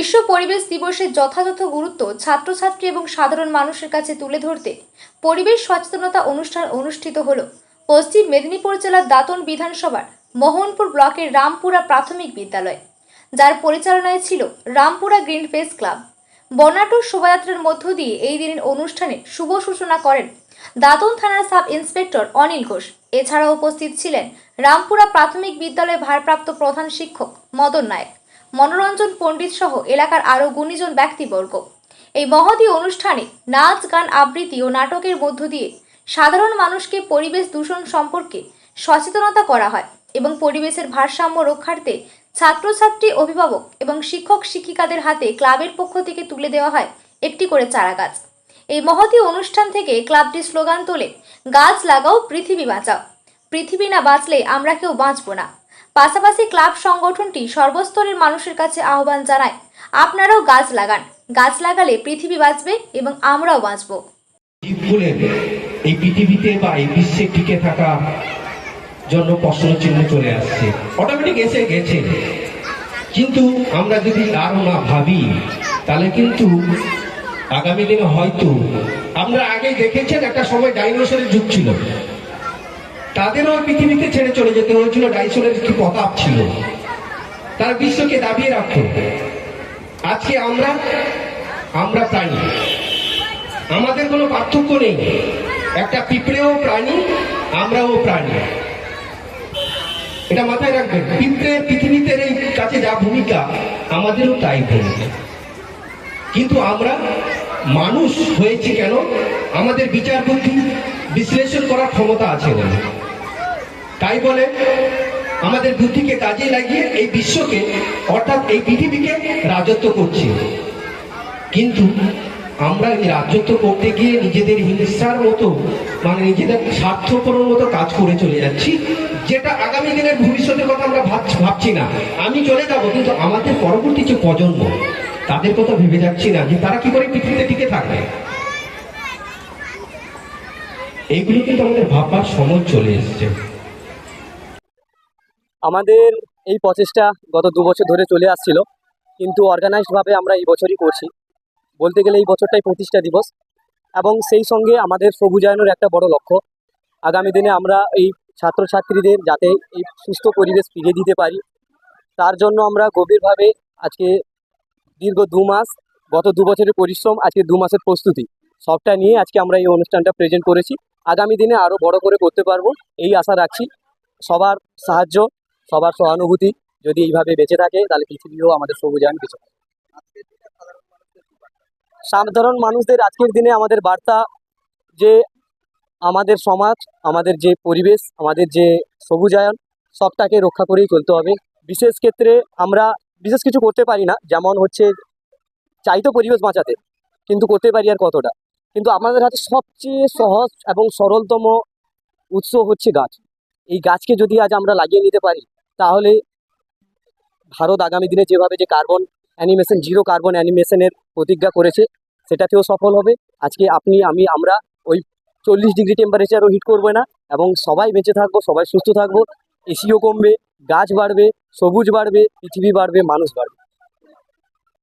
বিশ্ব পরিবেশ দিবসের যথাযথ গুরুত্ব ছাত্রছাত্রী এবং সাধারণ মানুষের কাছে তুলে ধরতে পরিবেশ সচেতনতা অনুষ্ঠান অনুষ্ঠিত হল। পশ্চিম মেদিনীপুর জেলার দাতন বিধানসভার মোহনপুর ব্লকের রামপুরা প্রাথমিক বিদ্যালয়, যার পরিচালনায় ছিল রামপুরা গ্রিন ফেস ক্লাব। বর্ণাঢ্য শোভাযাত্রার মধ্য দিয়ে এই দিনের অনুষ্ঠানে শুভ সূচনা করেন দাতন থানার সাব ইন্সপেক্টর অনিল ঘোষ। এছাড়াও উপস্থিত ছিলেন রামপুরা প্রাথমিক বিদ্যালয়ের ভারপ্রাপ্ত প্রধান শিক্ষক মদন নায়ক। মনোরঞ্জন পণ্ডিত সহ এলাকার আরও গুণীজন ব্যক্তিবর্গ। এই মহতী অনুষ্ঠানে নাচ, গান, আবৃত্তি ও নাটকের মধ্য দিয়ে সাধারণ মানুষকে পরিবেশ দূষণ সম্পর্কে সচেতনতা করা হয় এবং পরিবেশের ভারসাম্য রক্ষার্থে ছাত্রছাত্রী, অভিভাবক এবং শিক্ষক শিক্ষিকাদের হাতে ক্লাবের পক্ষ থেকে তুলে দেওয়া হয় একটি করে চারা গাছ এই মহতী অনুষ্ঠান থেকে ক্লাবটি স্লোগান তোলে, গাছ লাগাও, পৃথিবী বাঁচাও। পৃথিবী না বাঁচলে আমরা কেউ বাঁচবো না। পাশাপাশি ক্লাব সংগঠনটি সর্বস্তরের মানুষের কাছে আহ্বান জানায়। আপনারাও গাছ লাগান। গাছ লাগালে পৃথিবী বাঁচবে এবং আমরাও বাঁচবো। এই পৃথিবীতে বা এই বিশ্বে টিকে থাকা জন্য প্রশ্ন চিহ্ন চলে আসছে। অটোমেটিক এসে গেছে। কিন্তু আমরা যদি আরও না ভাবি, তাহলে কিন্তু আগামী দিনে হয়তো আমরা আগে দেখেছেন একটা সময় ডাইনোসরের যুগ ছিল। তাদেরও পৃথিবীতে ছেড়ে চলে হয়েছিল ডাইনোসরের কি প্রতাপ ছিল। তারা বিশ্বকে দাবিয়ে রাখতো আজকে আমরা আমরা প্রাণী। আমাদের কোনো পার্থক্য নেই। একটা পিঁপড়েও প্রাণী, আমরাও প্রাণী। এটা মাথায় রাখবেন, পিঁপড়ে পৃথিবীতে এই কাছে যা ভূমিকা, আমাদেরও তাই ভূমিকা। কিন্তু আমরা মানুষ হয়েছি কেন? আমাদের বিচার বুদ্ধি বিশ্লেষণ করার ক্ষমতা আছে বলে। তাই বলে আমাদের বুদ্ধিকে কাজে লাগিয়ে এই বিশ্বকে, অর্থাৎ এই পৃথিবীকে রাজত্ব করছি। কিন্তু আমরা এই রাজত্ব করতে গিয়ে নিজেদের হিংসার মতো মানে নিজেদের স্বার্থপরের মতো কাজ করে চলে যাচ্ছি, যেটা আগামী দিনের ভবিষ্যতের কথা আমরা ভাবছি ভাবছি না। আমি চলে যাব, কিন্তু আমাদের পরবর্তী যে প্রজন্ম, তাদের কথা ভেবে যাচ্ছি না যে তারা কি করে পৃথিবীতে টিকে থাকবে। এইগুলো কিন্তু আমাদের ভাববার সময় চলে এসছে। আমাদের এই প্রচেষ্টা গত দু বছর ধরে চলে আসছিল, কিন্তু অর্গানাইজডভাবে আমরা এই বছরই করছি। বলতে গেলে এই বছরটাই প্রতিষ্ঠা দিবস, এবং সেই সঙ্গে আমাদের সবুজায়নের একটা বড় লক্ষ্য। আগামী দিনে আমরা এই ছাত্রছাত্রীদের যাতে এই সুস্থ পরিবেশ ফিরিয়ে দিতে পারি, তার জন্য আমরা গভীরভাবে আজকে দীর্ঘ দু মাস, গত দু বছরের পরিশ্রম, আজকে দু মাসের প্রস্তুতি, সবটা নিয়ে আজকে আমরা এই অনুষ্ঠানটা প্রেজেন্ট করেছি। আগামী দিনে আরও বড় করে করতে পারব, এই আশা রাখছি। সবার সাহায্য সবার সহানুভূতি যদি এইভাবে বেঁচে থাকে, তাহলে পৃথিবীও আমাদের সবুজায়ন থাকবে। সাধারণ মানুষদের আজকের দিনে আমাদের বার্তা যে আমাদের সমাজ, আমাদের যে পরিবেশ, আমাদের যে সবুজায়ন, সবটাকে রক্ষা করেই চলতে হবে। বিশেষ ক্ষেত্রে আমরা বিশেষ কিছু করতে পারি না, যেমন হচ্ছে চাই তো পরিবেশ বাঁচাতে, কিন্তু করতে পারি আর কতটা। কিন্তু আমাদের হাতে সবচেয়ে সহজ এবং সরলতম উৎস হচ্ছে গাছ। এই গাছকে যদি আজ আমরা লাগিয়ে নিতে পারি তাহলে ভারত আগামী দিনে যেভাবে যে কার্বন অ্যানিমেশন জিরো কার্বন অ্যানিমেশনের প্রতিজ্ঞা করেছে, সেটাতেও সফল হবে। আজকে আপনি, আমি, আমরা ওই চল্লিশ ডিগ্রি টেম্পারেচারও হিট করবে না এবং সবাই বেঁচে থাকব, সবাই সুস্থ থাকব। এসিও কমবে, গাছ বাড়বে, সবুজ বাড়বে, পৃথিবী বাড়বে, মানুষ বাড়বে।